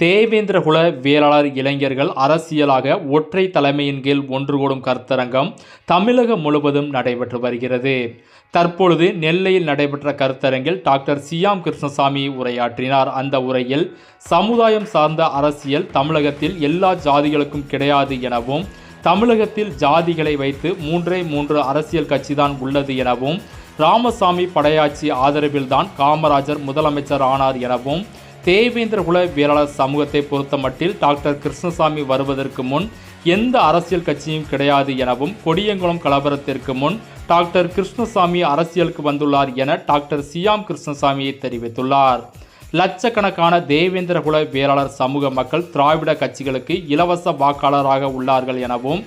தேவேந்திரகுல வேளாளர் இளைஞர்கள் அரசியலாக ஒற்றை தலைமையின் கீழ் ஒன்று கூடும் கருத்தரங்கம் தமிழகம் முழுவதும் நடைபெற்று வருகிறது. தற்பொழுது நெல்லையில் நடைபெற்ற கருத்தரங்கில் டாக்டர் சியாம் கிருஷ்ணசாமி உரையாற்றினார். அந்த உரையில் சமுதாயம் சார்ந்த அரசியல் தமிழகத்தில் எல்லா ஜாதிகளுக்கும் கிடையாது எனவும் தமிழகத்தில் ஜாதிகளை வைத்து மூன்றே மூன்று அரசியல் கட்சிதான் உள்ளது எனவும் ராமசாமி படையாட்சி ஆதரவில்தான் காமராஜர் முதலமைச்சர் ஆனார் எனவும் தேவேந்திரகுல வேளாளர் சமூகத்தை பொறுத்தமட்டில் டாக்டர் கிருஷ்ணசாமி வருவதற்கு முன் எந்த அரசியல் கட்சியும் கிடையாது எனவும் கொடியங்குளம் கலவரத்திற்கு முன் டாக்டர் கிருஷ்ணசாமி அரசியலுக்கு வந்துள்ளார் என டாக்டர் சியாம் கிருஷ்ணசாமியை தெரிவித்துள்ளார். லட்சக்கணக்கான தேவேந்திரகுல வேளாளர் சமூக மக்கள் திராவிட கட்சிகளுக்கு இலவச வாக்காளராக உள்ளார்கள் எனவும்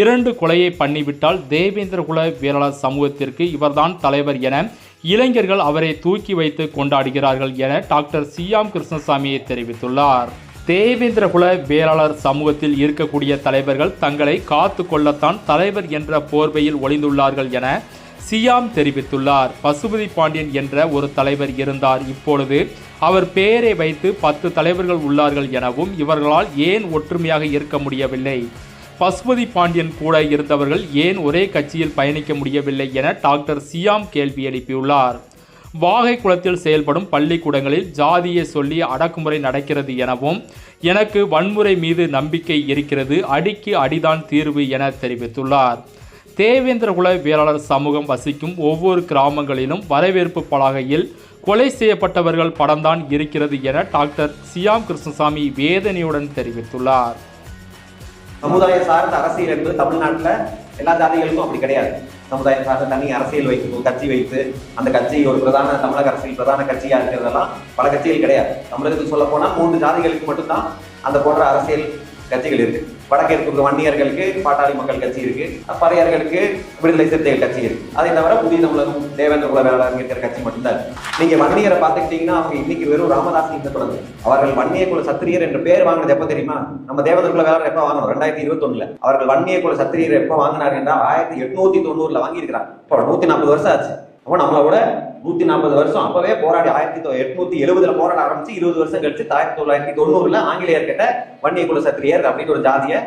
இரண்டு கொலையை பண்ணிவிட்டால் தேவேந்திரகுல வேளாளர் சமூகத்திற்கு இவர்தான் தலைவர் என இளைஞர்கள் அவரை தூக்கி வைத்து கொண்டாடுகிறார்கள் என டாக்டர் சியாம் கிருஷ்ணசாமியை தெரிவித்துள்ளார். தேவேந்திரகுல வேளாளர் சமூகத்தில் இருக்கக்கூடிய தலைவர்கள் தங்களை காத்து கொள்ளத்தான் தலைவர் என்ற போர்வையில் ஒளிந்துள்ளார்கள் என சியாம் தெரிவித்துள்ளார். பசுபதி பாண்டியன் என்ற ஒரு தலைவர் இருந்தார். இப்பொழுது அவர் பெயரை வைத்து பத்து தலைவர்கள் உள்ளார்கள் எனவும் இவர்களால் ஏன் ஒற்றுமையாக இருக்க முடியவில்லை? பசுபதி பாண்டியன் கூட இருந்தவர்கள் ஏன் ஒரே கட்சியில் பயணிக்க முடியவில்லை என டாக்டர் சியாம் கேள்வி எழுப்பியுள்ளார். வாகை குளத்தில் செயல்படும் பள்ளிக்கூடங்களில் ஜாதியை சொல்லி அடக்குமுறை நடக்கிறது எனவும் எனக்கு வன்முறை மீது நம்பிக்கை இருக்கிறது அடிக்கு அடிதான் தீர்வு என தெரிவித்துள்ளார். தேவேந்திரகுல வேளாளர் சமூகம் வசிக்கும் ஒவ்வொரு கிராமங்களிலும் வரவேற்பு பலகையில் கொலை செய்யப்பட்டவர்கள் படம்தான் இருக்கிறது என டாக்டர் சியாம் கிருஷ்ணசாமி வேதனையுடன் தெரிவித்துள்ளார். சமுதாய சார்ந்த அரசியல் என்பது தமிழ்நாட்டில் எல்லா ஜாதிகளுக்கும் அப்படி கிடையாது. சமுதாயம் சார்ந்த தனி அரசியல் வைத்து கட்சி வைத்து அந்த கட்சி ஒரு பிரதான தமிழக அரசியல் பிரதான கட்சியாக இருக்கிறதெல்லாம் பல கட்சிகள் கிடையாது. தமிழகத்துக்கு சொல்ல போனால் மூன்று ஜாதிகளுக்கு மட்டும்தான் அந்த போன்ற அரசியல் கட்சிகள் இருக்கு. வடக்கு இருக்கிற வன்னியர்களுக்கு பாட்டாளி மக்கள் கட்சி இருக்கு. பறையர்களுக்கு விடுதலை சிறுத்தைகள் கட்சி இருக்கு. அதை தவிர புதிய தமிழகம் தேவேந்திர குல வேளாளர் இருக்கிற கட்சி மட்டும்தான். நீங்க வன்னியரை பார்த்துக்கிட்டீங்கன்னா அவங்க இன்னைக்கு வெறும் ராமதாஸ் இந்த குழந்தை அவர்கள் வன்னிய குல சத்திரியர் என்ற பேர் வாங்கினது எப்ப தெரியுமா? நம்ம தேவேந்திர குல வேளாளர் எப்ப வாங்கணும் ரெண்டாயிரத்தி இருபத்தி ஒண்ணுல அவர்கள் வன்னிய குல சத்திரியர் எப்ப வாங்கினார் என்றால் ஆயிரத்தி எட்நூத்தி தொண்ணூறுல வாங்கியிருக்கிறார் இப்போ நூத்தி நாற்பது வருஷம் ஆச்சு. அப்போ நம்மளோட நூத்தி நாற்பது வருஷம். அப்பவே போராடி ஆயிரத்தி எட்நூத்தி எழுபதுல போராட ஆரம்பிச்சு இருபது வருஷம் கழிச்சு ஆயிரத்தி தொள்ளாயிரத்தி தொண்ணூறுல ஆங்கிலேயர் கிட்ட வன்னிய குல சத்திரியர் அப்படின்னு ஒரு ஜாதியை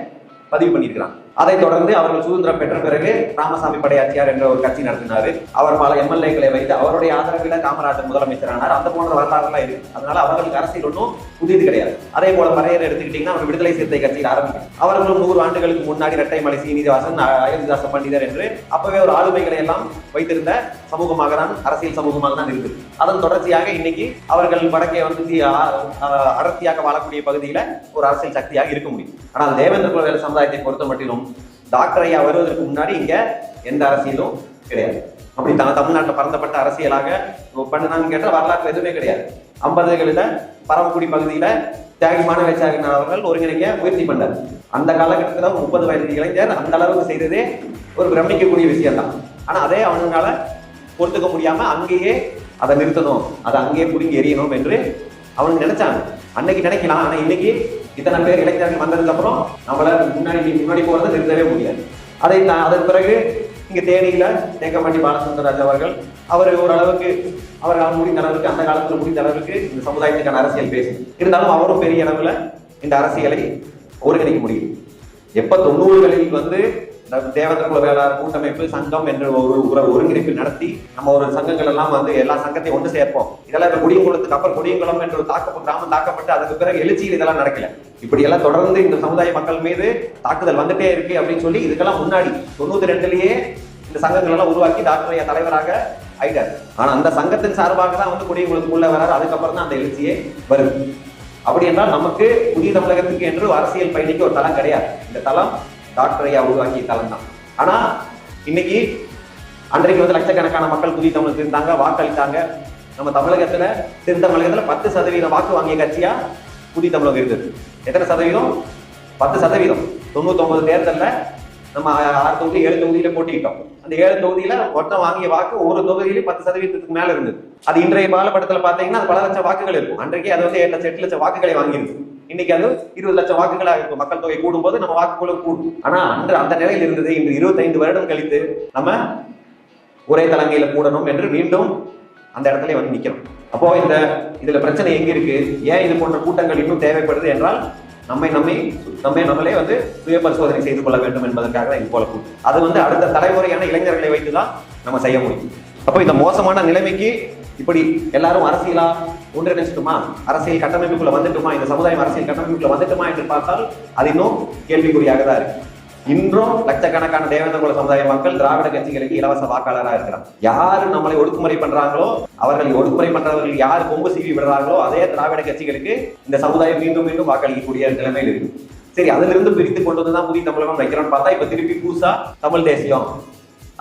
பதிவு பண்ணியிருக்கிறாங்க. அதைத் தொடர்ந்து அவர்கள் சுதந்திரம் பெற்ற பிறகு ராமசாமி படையாச்சியார் என்ற ஒரு கட்சி நடத்தினாரு. அவர் பல எம்எல்ஏக்களை வைத்து அவருடைய ஆதரவில் காமராஜர் முதலமைச்சரானார். அந்த போன்ற வரலாறுலாம் இருக்கு. அதனால அவர்களுக்கு அரசியல் ஒன்றும் புதியது கிடையாது. அதே போல மறையர் எடுத்துக்கிட்டீங்கன்னா அவர் விடுதலை சிறுத்தை கட்சியில் ஆரம்பிக்கும். அவர்களும் நூறு ஆண்டுகளுக்கு முன்னாடி இரட்டைமலை சீனிவாசன் அயோத்திதாச பண்டிதர் என்று அப்பவே ஒரு ஆளுமைகளை எல்லாம் வைத்திருந்த சமூகமாக தான் அரசியல் சமூகமாக தான் இருக்குது. அதன் தொடர்ச்சியாக இன்னைக்கு அவர்கள் வடக்கே வந்து அடர்த்தியாக வாழக்கூடிய பகுதியில ஒரு அரசியல் சக்தியாக இருக்க முடியும். ஆனால் தேவேந்திர குலவேல சமுதாயத்தை பொறுத்த மட்டிலும் டாக்டர் ஐயா வருவதற்கு முன்னாடி இங்கே எந்த அரசியலும் கிடையாது. அப்படி த- தமிழ்நாட்டில் பரந்தப்பட்ட அரசியலாக பண்ணுனான்னு கேட்டால் வரலாற்று எதுவுமே கிடையாது. ஐம்பதுகளில் பரமக்குடி பகுதியில் தியாகமான வேச்சாகினார் அவர்கள் ஒருங்கிணைக்க முயற்சி பண்ணார். அந்த காலகட்டத்தில் முப்பது வயது இளைஞர் அந்த அளவுக்கு செய்ததே ஒரு பிரமிக்கக்கூடிய விஷயம் தான் அதே அவங்களால பொறுத்துக்க முடியாமல் அங்கேயே அதை நிறுத்தணும். அதை அங்கேயே பிடிங்கி எறியணும் என்று அவனுக்கு நினைச்சாங்க. அன்னைக்கு நினைக்கலாம். ஆனால் இன்னைக்கு இத்தனை பேர் இளைஞர்கள் வந்ததுக்கப்புறம் நம்மள முன்னாடி முன்னாடி போறதை நிறுத்தவே முடியாது. அதை நான் அதன் பிறகு இங்கே தேனியில் தேக்கம்பட்டி பாலசுந்தரராஜ் அவர்கள் அவர் ஓரளவுக்கு அவரால் முடிந்த அளவுக்கு அந்த காலத்தில் முடிந்த அளவுக்கு இந்த சமுதாயத்துக்கான அரசியல் பேசு இருந்தாலும் அவரும் பெரிய அளவில் இந்த அரசியலை ஒருங்கிணைக்க முடியும் எப்போ தொண்ணூறுகளில் வந்து இந்த தேவேந்திர கூட்டமைப்பு சங்கம் என்ற ஒரு ஒரு ஒருங்கிணைப்பு நடத்தி நம்ம ஒரு சங்கங்கள் எல்லாம் வந்து எல்லா சங்கத்தையும் ஒன்று சேர்ப்போம். இதெல்லாம் இப்போ குடியங்குளத்துக்கு அப்புறம் குடியங்குளம் என்ற ஒரு தாக்கப்பட்ட கிராமம் தாக்கப்பட்டு அதுக்கு பிறகு எழுச்சியில் இதெல்லாம் நடக்கல. இப்படி எல்லாம் தொடர்ந்து இந்த சமுதாய மக்கள் மீது தாக்குதல் வந்துட்டே இருக்கு அப்படின்னு சொல்லி இதுக்கெல்லாம் முன்னாடி தொண்ணூத்தி ரெண்டுலயே இந்த சங்கங்கள் எல்லாம் உருவாக்கி டாக்டர் தலைவராக ஆயிட்டார். ஆனா அந்த சங்கத்தின் சார்பாக தான் வந்து குடியங்குளத்துக்குள்ள வராரு. அதுக்கப்புறம் தான் அந்த எழுச்சியே வருது. அப்படி என்றால் நமக்கு புதிய தமிழகத்துக்கு என்று அரசியல் பயணிக்கு ஒரு தளம் கிடையாது. இந்த தளம் டாக்டர் ஐயா உருவாக்கிய தளம் தான் ஆனா இன்னைக்கு அன்றைக்கு வந்து லட்சக்கணக்கான மக்கள் புதிய தமிழ் திருந்தாங்க வாக்களித்தாங்க. நம்ம தமிழகத்துல தென் தமிழகத்துல பத்து சதவீதம் வாக்கு வாங்கிய கட்சியா புதிய தமிழகம் இருந்தது. எத்தனை சதவீதம்? பத்து சதவீதம். தொண்ணூத்தொன்பது தேர்தலில் நம்ம ஆறு தொகுதி ஏழு தொகுதியில போட்டிக்கிட்டோம் அந்த ஏழு தொகுதியில மொத்தம் வாங்கிய வாக்கு ஒரு தொகுதியிலே பத்து சதவீதத்துக்கு மேல இருந்தது. அது இன்றைய காலப்படத்துல பாத்தீங்கன்னா அது பல லட்சம் வாக்குகள் இருக்கும். அன்றைக்கே அது வந்து ஏழு லட்சம் எட்டு லட்சம் வாக்குகளை வாங்கியிருக்கு இன்னைக்கு அது இருபது லட்சம் வாக்குகளாக இருக்கும். மக்கள் தொகை கூடும்போது நம்ம வாக்குகளும் கூடும். ஆனா அன்று அந்த நிலையில் இருந்தது. இன்று இருபத்தைந்து வருடம் கழித்து நம்ம ஒரே தலைமையில கூடணும் என்று மீண்டும் அந்த இடத்துல வந்து நிக்கிறோம். அப்போ இந்த இதுல பிரச்சனை எங்க இருக்கு? ஏன் இது போன்ற கூட்டங்கள் இன்னும் தேவைப்படுது என்றால் நம்மை நம்மை நம்மை நம்மளே வந்து சுய பரிசோதனை செய்து கொள்ள வேண்டும் என்பதற்காக தான் இது போல கூட்டம். அது வந்து அடுத்த தலைமுறையான இளைஞர்களை வைத்து தான் நம்ம செய்ய முடியும். அப்போ இந்த மோசமான நிலைமைக்கு இப்படி எல்லாரும் அரசியலா ஒன்றிணைச்சிட்டுமா அரசியல் கட்டமைப்புக்குள்ள வந்துட்டுமா? இந்த சமுதாயம் அரசியல் கட்டமைப்புக்குள்ள வந்துட்டுமா என்று பார்த்தால் அது இன்னும் கேள்விக்குறியாக தான் இருக்கு. இன்றும் லட்சக்கணக்கான தேவேந்திரகுல சமுதாய மக்கள் திராவிட கட்சிகளுக்கு இலவச வாக்காளராக இருக்கிறார் யாரு நம்மளை ஒடுக்குமுறை பண்றாங்களோ அவர்கள் ஒடுக்குமுறை பண்றவர்கள் யார் கொம்பு சீவி விடுறாங்களோ அதே திராவிட கட்சிகளுக்கு இந்த சமுதாயம் மீண்டும் மீண்டும் வாக்களிக்கக்கூடிய நிலைமையில் இருக்கு. சரி அதுல இருந்து பிரித்து கொண்டு வந்து தான் புதிய தமிழகம் வைக்கிறோம்னு பார்த்தா இப்ப திருப்பி புதுசா தமிழ் தேசியம்.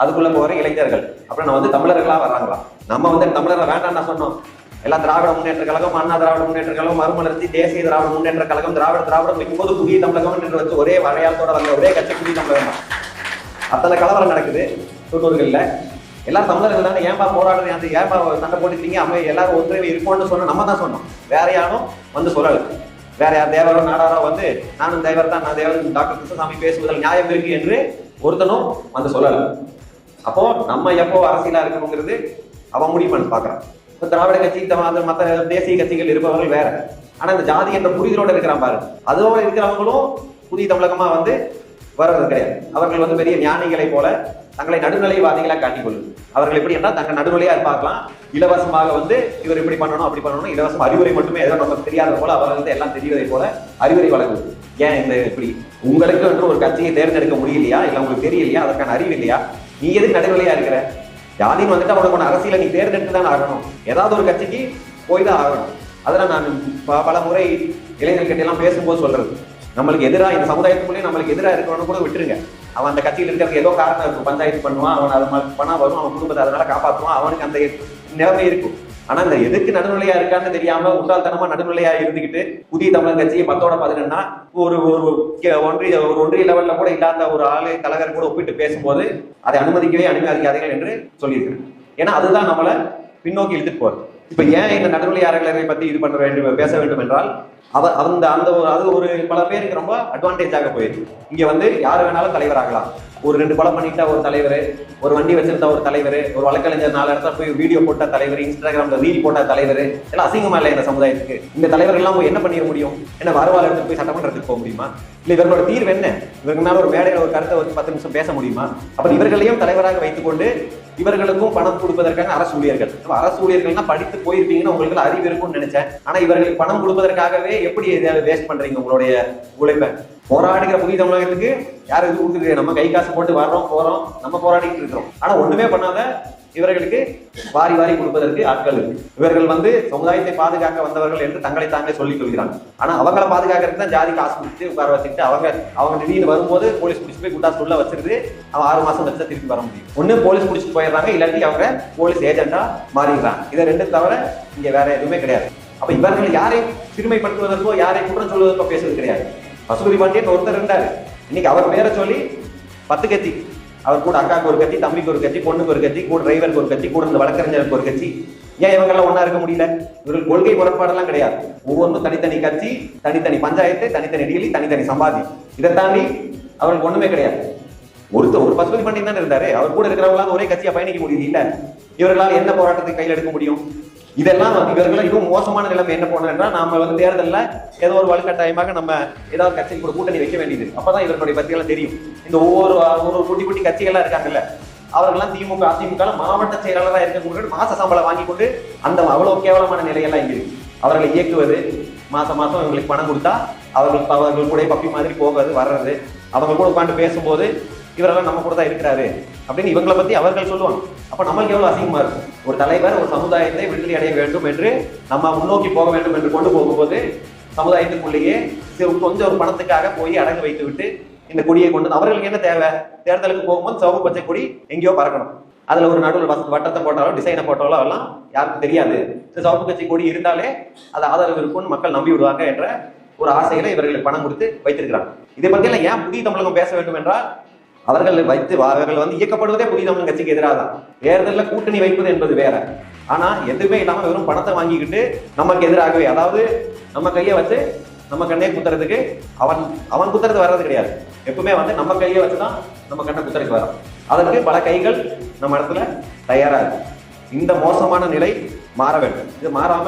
அதுக்குள்ள போற இளைஞர்கள். அப்புறம் நம்ம வந்து தமிழர்களா வர்றாங்களா? நம்ம வந்து தமிழரை வேண்டாம்னு சொன்னோம். எல்லாம் திராவிட முன்னேற்ற கழகம் அண்ணா திராவிட முன்னேற்ற கழகம் மறுமலர்ச்சி தேசிய திராவிட முன்னேற்ற கழகம் திராவிட திராவிடம் வைக்கும்போது புதிய தமிழகம் என்று வச்சு ஒரே வரையாளத்தோட வந்த ஒரே கட்சி புதிய தமிழகம் அத்தனை கலவரம் நடக்குது தொண்ணூறுகளில். எல்லாம் தமிழர்கள் தானே ஏன்பா போராடுறது அந்த ஏன்பா சண்டை போட்டுக்கிறீங்க? அம்மா எல்லாரும் ஒத்துழைப்பு இருப்போம்னு சொன்ன நம்ம தான் சொன்னோம். வேற யாரும் வந்து சொல்லல. வேற யார் தேவரோ நாடாரோ வந்து நானும் தேவர் தான் நான் தேவர் டாக்டர் கிருஷ்ணசாமி பேசுவதில் நியாயம் இருக்கு என்று ஒருத்தனும் வந்து சொல்லல. அப்போ நம்ம எப்போ அரசியலா இருக்கணுங்கிறது அவன் முடிவு பண்ணி பாக்குறான். இப்போ திராவிட கட்சி த- மற்ற தேசிய கட்சிகள் இருப்பவர்கள் வேற. ஆனால் இந்த ஜாதி என்ற புரிதலோடு இருக்கிறான் பாரு. அதோட இருக்கிறவங்களும் புதிய தமிழகமாக வந்து வர்றது கிடையாது. அவர்கள் வந்து பெரிய ஞானிகளை போல தங்களை நடுநிலைவாதிகளாக காட்டிக்கொள்ளும் அவர்கள் எப்படி என்றால் தங்கள் நடுநிலையாக இருப்பாங்களாம் இலவசமாக வந்து இவர் இப்படி பண்ணணும் அப்படி பண்ணணும். இலவசம் அறிவுரை மட்டுமே ஏதோ நமக்கு தெரியாத போல அவர் வந்து எல்லாம் தெரிவதை போல அறிவுரை வழங்குது. ஏன் இந்த இப்படி? உங்களுக்கு என்று ஒரு கட்சியை தேர்ந்தெடுக்க முடியலையா? இல்லை உங்களுக்கு தெரியலையா? அதற்கான அறிவு இல்லையா? நீ எதுக்கு நடுநிலையா இருக்கிற? ஜாதின்னு வந்துட்டு அவனுக்கு ஒன்று அரசியலை நீ தேர்ந்தெடுத்து தான் ஆகணும். ஏதாவது ஒரு கட்சிக்கு போய் தான் ஆகணும். அதெல்லாம் நான் ப- பல முறை இளைஞர்கிட்ட எல்லாம் பேசும்போது சொல்றது. நம்மளுக்கு எதிராக இந்த சமுதாயத்துக்குள்ளேயே நம்மளுக்கு எதிராக இருக்கணும்னு கூட விட்டுருங்க. அவன் அந்த கட்சியில் இருக்கிறது ஏதோ காரணம் இருக்கும். பஞ்சாயத்து பண்ணுவான் அவன் அது பணம் வரும் அவன் குடும்பத்தை அதனால காப்பாற்றுவான் அவனுக்கு அந்த நிலைமை இருக்கும். ஆனா இந்த எதுக்கு நடுநிலையா இருக்கான்னு தெரியாம உண்டால்தனமா நடுநிலையா இருந்துகிட்டு புதிய தமிழக கட்சியை பத்தோட பதினென்னா ஒரு ஒரு ஒன்றிய ஒரு ஒன்றிய லெவல்ல கூட இல்லாத ஒரு ஆளு கழகர் கூட ஒப்பிட்டு பேசும்போது அதை அனுமதிக்கவே அனுமதிக்காதீர்கள் என்று சொல்லியிருக்கிறேன் ஏன்னா அதுதான் நம்மளை பின்னோக்கி இழுத்துட்டு போறது இப்ப ஏன் இந்த நடுநிலையாளர்களை பத்தி இது பண்ண வேண்டும் பேச வேண்டும் என்றால் அவ அந்த அந்த ஒரு அது ஒரு பல பேருக்கு ரொம்ப அட்வான்டேஜாக போயிருக்கு இங்க வந்து யார் வேணாலும் தலைவராகலாம் ஒரு ரெண்டு கொலை பண்ணிட்டா ஒரு தலைவர் ஒரு வண்டி வச்சிருந்தா ஒரு தலைவர் ஒரு வழக்கறிஞர் நாலு இடத்துல போய் வீடியோ போட்ட தலைவர் இன்ஸ்டாகிராம்ல ரீல் போட்ட தலைவர் எல்லாம் அசிங்கமா இல்லை இந்த சமுதாயத்துக்கு. இந்த தலைவர்கள்லாம் போய் என்ன பண்ணிட முடியும்? என்ன வருவாள் எடுத்து போய் சட்டமன்றத்துக்கு போக முடியுமா? இல்ல இவர்களோட தீர்வு என்ன? இவங்களால ஒரு மேடையில் ஒரு கருத்தை ஒரு பத்து நிமிஷம் பேச முடியுமா? அப்ப இவர்களையும் தலைவராக வைத்துக்கொண்டு இவர்களுக்கும் பணம் கொடுப்பதற்காக அரசு ஊழியர்கள். அரசு ஊழியர்கள்னா படித்து போயிருப்பீங்கன்னு உங்களுக்கு அறிவு இருக்கும்னு நினைச்சேன். ஆனா இவர்களுக்கு பணம் கொடுப்பதற்காகவே எப்படி வேஸ்ட் பண்றீங்க உங்களுடைய உழைப்பை? போராடுகிற புதிய தமிழகத்துக்கு யாரும் இது கொடுக்குறது நம்ம கை காசு போட்டு வர்றோம் போறோம் நம்ம போராடிட்டு இருக்கிறோம். ஆனா ஒண்ணுமே பண்ணாத இவர்களுக்கு வாரி வாரி கொடுப்பதற்கு ஆட்கள். இருக்கு இவர்கள் வந்து சமுதாயத்தை பாதுகாக்க வந்தவர்கள் என்று தங்களை தாங்களே சொல்லிக் கொள்கிறாங்க. ஆனா அவங்களை பாதுகாக்கிறதுக்கு தான் ஜாதி காசு கொடுத்து உட்கார வச்சுட்டு அவங்க அவங்க திடீர்னு வரும்போது போலீஸ் பிடிச்சி போய் கூட்டா சொல்ல வச்சிருந்து அவன் ஆறு மாசம் வச்சா திருப்பி வர முடியும். ஒண்ணு போலீஸ் பிடிச்சிட்டு போயிடுறாங்க இல்லாட்டி அவங்க போலீஸ் ஏஜென்டா மாறிடுறாங்க. இதை ரெண்டு தவிர இங்க வேற எதுவுமே கிடையாது. அப்ப இவர்கள் யாரை சிறுமைப்படுத்துவதற்கோ யாரை குற்றம் சொல்வதற்கோ பேசுவது கிடையாது. பசுபதி பாண்டியன் ஒருத்தர் இருந்தாரு. இன்னைக்கு அவர் பேரை சொல்லி பத்து கத்தி அவர் கூட அக்காவுக்கு ஒரு கட்சி தம்பிக்கு ஒரு கட்சி பொண்ணுக்கு ஒரு கட்சி கூட டிரைவருக்கு ஒரு கட்சி கூட இந்த வழக்கறிஞருக்கு ஒரு கட்சி ஏன் இவங்கெல்லாம் ஒன்றா இருக்க முடியல? இவர்கள் கொள்கை முரண்பாடெல்லாம் கிடையாது. ஒவ்வொன்றும் தனித்தனி கட்சி தனித்தனி பஞ்சாயத்து தனித்தனி டீலி தனித்தனி சம்பாதி. இதை தாண்டி அவர்களுக்கு ஒன்றுமே கிடையாது. ஒருத்தர் ஒரு பசுபதி பாண்டியன் தான் இருந்தாரு. அவர் கூட இருக்கிறவங்களாம் ஒரே கட்சியாக பயணிக்க முடியுது இல்லை? இவர்களால் என்ன போராட்டத்தை கையில் எடுக்க முடியும்? இதெல்லாம் வந்து இவர்கள் இன்னும் மோசமான நிலைமை என்ன போனதுன்னா நம்ம நாம வந்து தேர்தலில் ஏதோ ஒரு வலுக்கட்டாயமாக நம்ம ஏதாவது கட்சி கூட கூட்டணி வைக்க வேண்டியது. அப்பதான் இவர்களுடைய பத்தியெல்லாம் தெரியும். இந்த ஒவ்வொரு ஒரு குட்டி குட்டி கட்சிகள்லாம் இருக்காங்கல்ல அவர்கள்லாம் திமுக அதிமுக மாவட்ட செயலாளராக இருக்கக்கூடிய மாச சம்பளம் வாங்கி கொண்டு அந்த அவ்வளவு கேவலமான நிலையெல்லாம் இங்கே இருக்கு. அவர்களை இயக்குவது மாசம் மாசம் இவங்களுக்கு பணம் கொடுத்தா அவர்கள் அவர்கள் கூட பப்பி மாதிரி போகிறது வர்றது அவங்க கூட உட்காந்து பேசும்போது இவரெல்லாம் நம்ம கூட தான் இருக்கிறாரு அப்படின்னு இவங்களை பத்தி அவர்கள் சொல்லுவாங்க. அப்போ நம்மளுக்கு எவ்வளோ அசிங்கமா இருக்கும் ஒரு தலைவர் ஒரு சமுதாயத்தை விடுதலை அடைய வேண்டும் என்று நம்ம முன்னோக்கி போக வேண்டும் என்று கொண்டு போகும்போது சமுதாயத்துக்குள்ளேயே சரி, கொஞ்சம் ஒரு பணத்துக்காக போய் அடங்கு வைத்து விட்டு இந்த கொடியை கொண்டு அவர்களுக்கு என்ன தேவை? தேர்தலுக்கு போகும்போது சிவப்பு பச்சை கொடி எங்கேயோ பறக்கணும். அதுல ஒரு நடுவில் வச- வட்டத்தை போட்டாலோ டிசைனை போட்டாலோ எல்லாம் யாருக்கும் தெரியாது. இந்த சிவப்பு கட்சி கொடி இருந்தாலே அது ஆதரவு இருக்கும்னு மக்கள் நம்பி விடுவாங்க என்ற ஒரு ஆசைகளை இவர்களுக்கு பணம் கொடுத்து வைத்திருக்கிறாங்க. இதை பற்றியெல்லாம் ஏன் புதிய தமிழகம் பேச வேண்டும் என்றால் அவர்கள் வைத்து அவர்கள் வந்து இயக்கப்படுவதே புதிய தமிழ் கட்சிக்கு எதிராக தான். தேர்தலில் கூட்டணி வைப்பது என்பது வேற. ஆனா எதுவுமே இல்லாமல் வெறும் பணத்தை வாங்கிக்கிட்டு நமக்கு எதிராகவே அதாவது நம்ம கையை வச்சு நம்ம கண்ணே குத்துறதுக்கு அவன் அவன் குத்துறது வர்றது கிடையாது. எப்பவுமே வந்து நம்ம கையை வச்சு தான் நம்ம கண்ணை குத்துறதுக்கு வரும். அதற்கு பல கைகள் நம்ம இடத்துல தயாரா இருக்கு. இந்த மோசமான நிலை மாற வேண்டும். இது மாறாம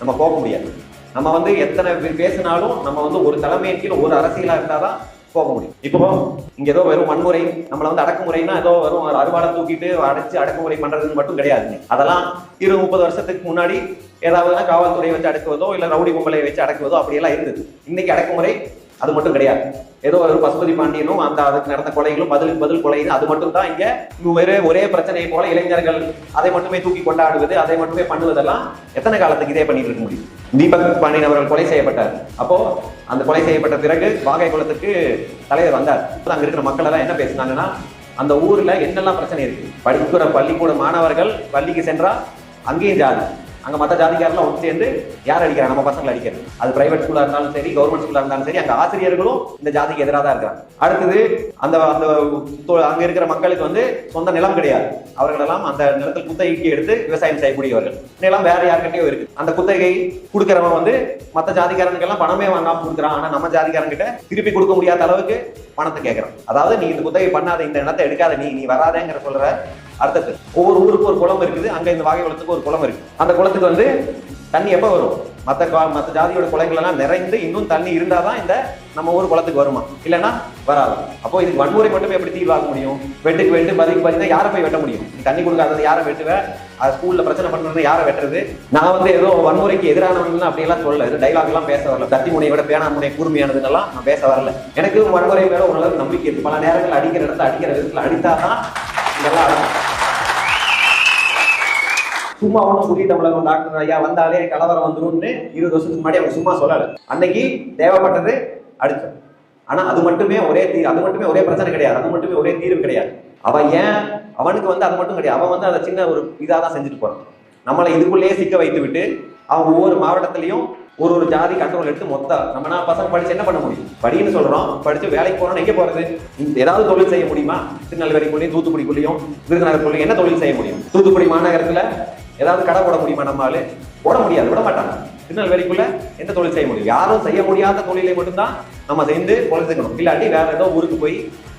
நம்ம போக முடியாது. நம்ம வந்து எத்தனை பேர் பேசினாலும் நம்ம வந்து ஒரு தலைமையின் கீழ் ஒரு அரசியலா இருந்தாதான் போக முடியும் இப்போ இங்க ஏதோ வெறும் வன்முறை நம்மள வந்து அடக்குமுறைனா ஏதோ வெறும் அறுவாடை தூக்கிட்டு அடைச்சு அடக்குமுறை பண்றதுன்னு மட்டும் கிடையாது அதெல்லாம் இருபது முப்பது வருஷத்துக்கு முன்னாடி ஏதாவது காவல்துறையை வச்சு அடக்குவதோ இல்ல ரவுடி பொம்பளை வச்சு அடக்குவதோ அப்படியெல்லாம் இருந்தது இன்னைக்கு அடக்குமுறை அது மட்டும் கிடையாது ஏதோ ஒரு பசுபதி பாண்டியனும் அந்த அதுக்கு நடந்த கொலைகளும் பதிலுக்கு பதில் கொலை அது மட்டும் தான் இங்க ஒரே ஒரே பிரச்சனையை போல இளைஞர்கள் அதை மட்டுமே தூக்கி கொண்டாடுவது அதை மட்டுமே பண்ணுவதெல்லாம் எத்தனை காலத்துக்கு இதே பண்ணிட்டு இருக்க முடியும் தீபக் பாண்டியன் அவர்கள் கொலை செய்யப்பட்டார் அப்போ அந்த கொலை செய்யப்பட்ட பிறகு வாகை குளத்துக்கு தலைவர் வந்தார். அப்ப அங்க இருக்கிற மக்கள் எல்லாம் என்ன பேசுனாங்கன்னா அந்த ஊர்ல என்னெல்லாம் பிரச்சனை இருக்கு? படிக்கிற பள்ளிக்கூட மாணவர்கள் பள்ளிக்கு சென்றா அங்கேயும் ஜாதி. அங்கே மற்ற ஜாதிக்காரெல்லாம் ஒன்று சேர்ந்து யார் அடிக்கிறாங்க? நம்ம பசங்களை அடிக்கிறது. அது பிரைவேட் ஸ்கூலாக இருந்தாலும் சரி கவர்மெண்ட் ஸ்கூலாக இருந்தாலும் சரி அங்கே ஆசிரியர்களும் இந்த ஜாதிக்கு எதிராக தான் இருக்கிறாங்க அடுத்தது அந்த அந்த அங்கே இருக்கிற மக்களுக்கு வந்து சொந்த நிலம் கிடையாது. அவர்களெல்லாம் அந்த நிலத்தில் குத்தகைக்கு எடுத்து விவசாயம் செய்யக்கூடியவர்கள். நிலம் வேற யாருக்கிட்டையும் இருக்கு. அந்த குத்தகை கொடுக்குறவன் வந்து மற்ற ஜாதிக்காரனுக்கெல்லாம் பணமே வாங்காமல் கொடுக்குறான். ஆனால் நம்ம ஜாதிக்காரன்கிட்ட திருப்பி கொடுக்க முடியாத அளவுக்கு பணத்தை கேட்குறான். அதாவது நீ இந்த குத்தகை பண்ணாத இந்த நிலத்தை எடுக்காத நீ நீ வராதேங்கிற சொல்கிற அடுத்தது ஒவ்வொரு ஊருக்கு ஒரு குளம் இருக்குது அங்க இந்த வாகை குளத்துக்கு ஒரு குளம் இருக்கு. அந்த குளத்துக்கு வந்து தண்ணி எப்ப வரும்? மற்ற கா- ஜாதியோட குளங்கள்லாம் நிறைந்து இன்னும் தண்ணி இருந்தாதான் இந்த நம்ம ஊர் குளத்துக்கு வருமா? இல்லைன்னா வராது. அப்போ இதுக்கு வன்முறை மட்டுமே எப்படி தீர்வாக முடியும்? வெட்டுக்கு வெட்டு பதிக்கு பதினா யாரை போய் வெட்ட முடியும்? தண்ணி கொடுக்காதது யாரை வெட்டுவேன் அது ஸ்கூல்ல பிரச்சனை பண்றது யாரை வெட்டுறது? நான் வந்து ஏதோ வன்முறைக்கு எதிரானவன் அப்படியெல்லாம் சொல்லல. இது டைலாக் எல்லாம் பேச வரல. தத்தி முனையை விட பேனா முனை கூர்மையானதுன்னெல்லாம் நான் பேச வரல. எனக்கு வன்முறை மேல ஓரளவுக்கு நம்பிக்கை பல நேரங்கள் அடிக்கிற இடத்துல அடிக்கிற விதத்துல அடித்தாதான் இதெல்லாம். சும்மா ஒன்றும் புதிய தமிழகம் டாக்டர் ஐயா வந்தாலே கலவரம் வந்துடும்னு இருபது வருஷத்துக்கு முன்னாடி அவங்க சும்மா சொல்லலை. அன்னைக்கு தேவைப்பட்டது அடிச்சோம் ஆனால் அது மட்டுமே ஒரே தீர்வு அது மட்டுமே ஒரே பிரச்சனை கிடையாது. அது மட்டுமே ஒரே தீர்வு கிடையாது. அவன் ஏன் அவனுக்கு வந்து அது மட்டும் கிடையாது. அவன் வந்து அதை சின்ன ஒரு இதாக தான் செஞ்சுட்டு போகிறான் நம்மளை இதுக்குள்ளேயே சிக்க வைத்து விட்டு அவன் ஒவ்வொரு மாவட்டத்திலையும் ஒரு ஒரு ஜாதி கண்ட்ரோல் எடுத்து மொத்தம் நம்ம நான் பசங்க படிச்சு என்ன பண்ண முடியும்? படின்னு சொல்றோம். படிச்சு வேலைக்கு போறோம் எங்க போறது? ஏதாவது தொழில் செய்ய முடியுமா? திருநெல்வேலிக்குள்ளேயும் தூத்துக்குடிக்குள்ளேயும் விருதுநகருக்குள்ளேயும் என்ன தொழில் செய்ய முடியும்? தூத்துக்குடி மாநகரத்துல ஏதாவது கடை போட முடியுமா நம்ம ஆளு? போட முடியாது விட மாட்டாங்க. திருநெல்வேலிக்குள்ள எந்த தொழில் செய்ய முடியும்? யாரும் செய்ய முடியாத தொழிலை மட்டும்தான் நம்ம சேர்ந்து பொழுதுக்கணும். இல்லாட்டி வேற ஏதோ ஊருக்கு போய்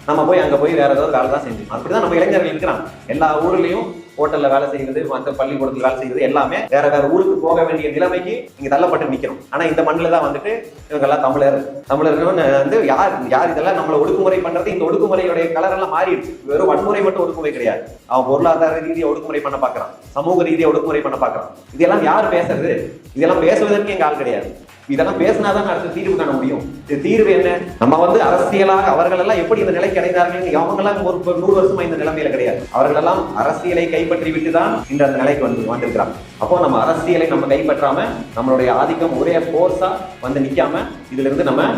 நம்ம போய் அங்க போய் வேற ஏதாவது வேலை தான் செஞ்சோம் அப்படிதான் நம்ம இளைஞர்கள் இருக்கிறான் எல்லா ஊர்லயும் ஹோட்டல்ல வேலை செய்வது மற்ற பள்ளிக்கூடத்துல வேலை செய்யறது எல்லாமே வேற வேற ஊருக்கு போக வேண்டிய நிலைமைக்கு இங்கே தள்ளப்பட்டு நிக்கிறோம் ஆனா இந்த மண்ணில தான் வந்துட்டு இவங்க எல்லாம் தமிழர். தமிழர்கள்னு வந்து யார் யார் இதெல்லாம் நம்மள ஒடுக்குமுறை பண்றது? இந்த ஒடுக்குமுறையுடைய கலர் எல்லாம் மாறிடுச்சு. வெறும் வன்முறை மட்டும் ஒடுக்குமுறை கிடையாது. அவன் பொருளாதார ரீதியை ஒடுக்குமுறை பண்ண பாக்குறான். சமூக ரீதியை ஒடுக்குமுறை பண்ண பாக்குறான். இதெல்லாம் யார் பேசுறது? இதெல்லாம் பேசுவதற்கு எங்க ஆள் கிடையாது. இதெல்லாம் பேசினாதான் அடுத்த தீர்வு காண முடியும். இது தீர்வு என்ன? நம்ம வந்து அரசியலாக அவர்கள் எல்லாம் எப்படி இந்த நிலைக்கு அடைந்தார்கள்? அவங்க எல்லாம் ஒரு நூறு வருஷமா இந்த நிலைமையில கிடையாது. அவர்கள் எல்லாம் அரசியலை கைப்பற்றி விட்டு தான் இன்று அந்த நிலைக்கு வந்து வந்திருக்கிறாங்க. அப்போ நம்ம அரசியலை நம்ம கைப்பற்றாம நம்மளுடைய ஆதிக்கம் ஒரே போர்ஸா வந்து நிக்காம இதுல இருந்து நம்ம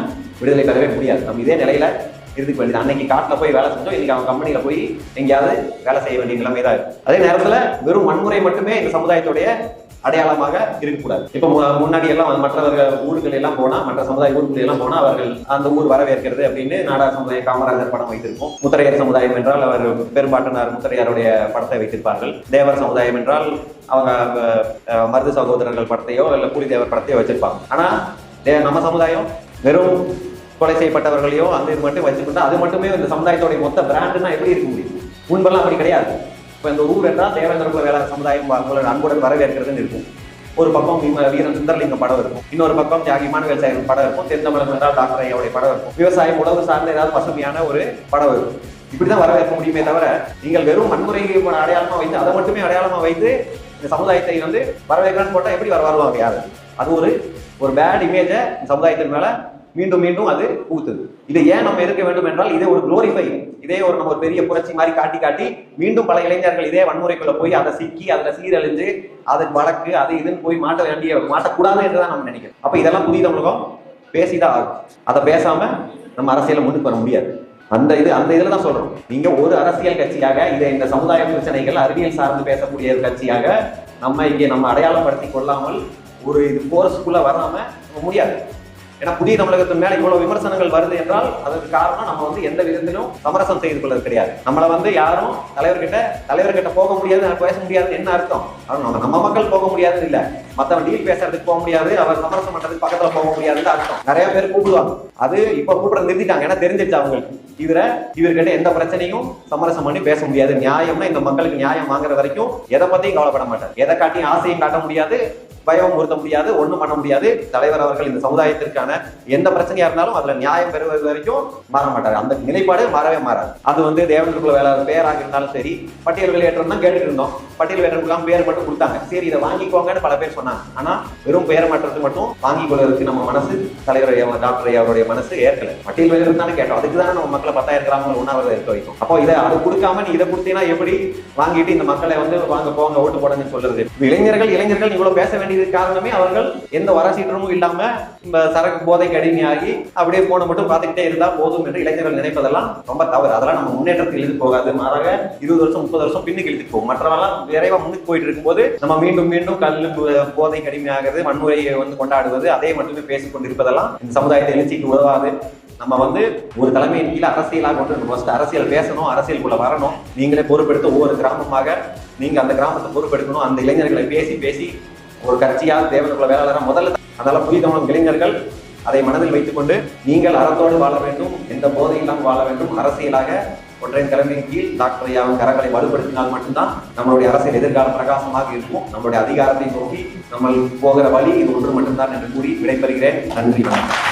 விடுதலை பெறவே முடியாது. நம்ம இதே நிலையில இருந்துக்க வேண்டியது. அன்னைக்கு காட்டில் போய் வேலை செஞ்சோம். இன்னைக்கு அவன் கம்பெனியில் போய் எங்கேயாவது வேலை செய்ய வேண்டிய நிலைமை தான் அதே நேரத்தில் வெறும் வன்முறை மட்டுமே இந்த சமுதாயத்துடைய அடையாளமாக இருக்கக்கூடாது. இப்போ முன்னாடி எல்லாம் மற்றவர்கள் ஊர்கள் எல்லாம் போனா மற்ற சமுதாய ஊர்கள் எல்லாம் போனா அவர்கள் அந்த ஊர் வரவேற்கிறது அப்படின்னு நாடார் சமுதாய காமராஜர் படம் வைத்திருப்போம். முத்தரையர் சமுதாயம் என்றால் அவர் பெரும்பாட்டனார் முத்தரையருடைய படத்தை வைத்திருப்பார்கள். தேவர் சமுதாயம் என்றால் அவங்க மருது சகோதரர்கள் படத்தையோ இல்ல புலிதேவர் படத்தையோ வச்சிருப்பாங்க. ஆனா தே- நம்ம சமுதாயம் வெறும் கொலை செய்யப்பட்டவர்களையோ அந்த இது மட்டும் வச்சுக்கிட்டா அது மட்டுமே இந்த சமுதாயத்தோட மொத்த பிராண்டுனா எப்படி இருக்க முடியும்? முன்பெல்லாம் அப்படி கிடையாது. இப்போ இந்த ஊர் என்றால் தேவேந்திரகுல வேலை சமுதாயம் உங்களோட அன்புடன் வரவேற்கிறதுன்னு இருக்கும். ஒரு பக்கம் வீரன் சுந்தரலிங்க படம் இருக்கும். இன்னொரு பக்கம் தியாகிமான விவசாயிகள் படம் இருக்கும். தென்தமிழகம் என்றால் டாக்டர் ஐயாவுடைய படம் இருக்கும். விவசாயம் உழவு சார்ந்த ஏதாவது பசுமையான ஒரு படம் இருக்கும் இப்படிதான் வரவேற்க முடியுமே தவிர நீங்கள் வெறும் வன்முறை அடையாளமா வைத்து அதை மட்டுமே அடையாளமா வைத்து இந்த சமுதாயத்தை வந்து வரவேற்கிறான்னு போட்டால் எப்படி வர வருவாங்க யாரு? அது ஒரு ஒரு பேட் இமேஜை சமுதாயத்தின் மேலே மீண்டும் மீண்டும் அது பூத்தது இதை ஏன் நம்ம எதிர்க்க வேண்டும் என்றால் இதே ஒரு குளோரிஃபை இதே ஒரு நம்ம ஒரு பெரிய புரட்சி மாதிரி காட்டி காட்டி மீண்டும் பல இளைஞர்கள் இதே வன்முறைக்குள்ள போய் அதை சிக்கி அதுல சீரழிஞ்சு அதுக்கு வழக்கு அது இதுன்னு போய் மாட்ட வேண்டிய மாட்டக்கூடாது என்றுதான் நம்ம நினைக்கிறோம். அப்ப இதெல்லாம் புதிய தமிழகம் பேசிதான் ஆகும் அதை பேசாம நம்ம அரசியல முன்னுக்கு வர முடியாது. அந்த இது அந்த இதுல தான் சொல்றோம். நீங்க ஒரு அரசியல் கட்சியாக இதை இந்த சமுதாய பிரச்சனைகள் அறிவியல் சார்ந்து பேசக்கூடிய ஒரு கட்சியாக நம்ம இங்கே நம்ம அடையாளப்படுத்தி கொள்ளாமல் ஒரு இது போரஸ்குள்ள வராம முடியாது. ஏன்னா புதிய தமிழகத்தின் மேல இவ்வளவு விமர்சனங்கள் வருது என்றால் அதற்கு காரணம் நம்ம வந்து எந்த விதத்திலும் சமரசம் செய்து கொள்வது கிடையாது. நம்மள வந்து யாரும் தலைவர்கிட்ட தலைவர்கிட்ட போக முடியாது பேச முடியாது என்ன அர்த்தம்? அது நம்ம நம்ம மக்கள் போக முடியாது இல்ல. மத்தவன் டீல் பேசுறதுக்கு போக முடியாது அவர் சமரசம் பண்றதுக்கு பக்கத்துல போக முடியாதுன்னு அர்த்தம். நிறைய பேர் கூப்பிடுவாங்க. அது இப்ப கூப்பிட நிறுத்திட்டாங்க. ஏன்னா தெரிஞ்சிருச்சு அவங்களுக்கு. இவரை இவர்கிட்ட எந்த பிரச்சனையும் சமரசம் பண்ணி பேச முடியாது. நியாயம்னா இந்த மக்களுக்கு நியாயம் வாங்குற வரைக்கும் எதை பத்தியும் கவலைப்பட மாட்டார். எதை காட்டியும் ஆசையும் காட்ட முடியாது. பயம் உறுத்த முடியாது ஒண்ணும் பண்ண முடியாது. தலைவர் அவர்கள் இந்த சமுதாயத்திற்கான எந்த பிரச்சனையா இருந்தாலும் அதுல நியாயம் பெறுவது வரைக்கும் மாற மாட்டார். அந்த நிலைப்பாடு மாறவே மாறாது. அது வந்து தேவனுக்குள்ள வேலை பேராக இருந்தாலும் சரி பட்டியல் வெளியேற்றம் தான் கேட்டுட்டு இருந்தோம். பட்டியல் வெளியேற்றம் பேர் மட்டும் கொடுத்தாங்க. சரி இதை வாங்கிக்கோங்கன்னு பல பேர் சொன்னாங்க. ஆனா வெறும் பெயர் மாற்றத்துக்கு மட்டும் வாங்கிக் கொள்வதற்கு நம்ம மனசு தலைவர் டாக்டர் அவருடைய மனசு ஏற்கல. பட்டியல் வெளியேற்றம் தானே கேட்டோம். அதுக்கு தானே நம்ம மக்களை பத்தாயிரம் கிராமங்கள் உண்ணாவிரதம் இருக்க வைக்கும் அப்போ இதை அது கொடுக்காம நீ இதை கொடுத்தீங்கன்னா எப்படி? வாங்கிட்டு இந்த மக்களை வந்து வாங்க போங்க ஓட்டு போடுங்கன்னு சொல்றது இளைஞர்கள் இளைஞர்கள் இவ்வளவு பேச வேண்டியது காரணமே அவர்கள் எந்த வரசீற்றமும் இல்லாம இந்த சரக்கு போதைக்கு அடிமையாகி அப்படியே போன மட்டும் பார்த்துக்கிட்டே இருந்தா போதும் என்று இளைஞர்கள் நினைப்பதெல்லாம் ரொம்ப தவறு. அதெல்லாம் நம்ம முன்னேற்றத்தில் எழுதி போகாது. மாறாக இருபது வருஷம் முப்பது வருஷம் பின்னுக்கு இழுத்து போகும். மற்றவெல்லாம் விரைவா முன்னுக்கு போயிட்டு இருக்கும்போது நம்ம மீண்டும் மீண்டும் கல் போதைக்கு அடிமையாகிறது வன்முறையை வந்து கொண்டாடுவது அதை மட்டுமே பேசிக்கொண்டிருப்பதெல்லாம் இந்த சமுதாயத்தை எழுச்சிக்கு உதவாது. நம்ம வந்து ஒரு தலைமையின் கீழே அரசியலாக கொண்டு நம்ம அரசியல் பேசணும் அரசியலுக்குள்ள வரணும். நீங்களே பொறுப்பெடுத்து ஒவ்வொரு கிராமமாக நீங்க அந்த கிராமத்தை பொறுப்பெடுக்கணும். அந்த இளைஞர்களை பேசி பேசி ஒரு கட்சியால் தேவனுக்குள்ள வேளாளராக முதல்ல அதனால புதிய தமிழ் இளைஞர்கள் அதை மனதில் வைத்துக்கொண்டு நீங்கள் அறத்தோடு வாழ வேண்டும் எந்த போதை இல்லாமல் வாழ வேண்டும் அரசியலாக ஒன்றைய தலைமையின் கீழ் டாக்டர் ஐயாவின் கரங்களை வலுப்படுத்தினால் மட்டும்தான் நம்மளுடைய அரசியல் எதிர்காலம் பிரகாசமாக இருக்கும். நம்மளுடைய அதிகாரத்தை நோக்கி நம்ம போகிற வழி இது ஒன்று மட்டும்தான் என்று கூறி விடைபெறுகிறேன். நன்றி வணக்கம்.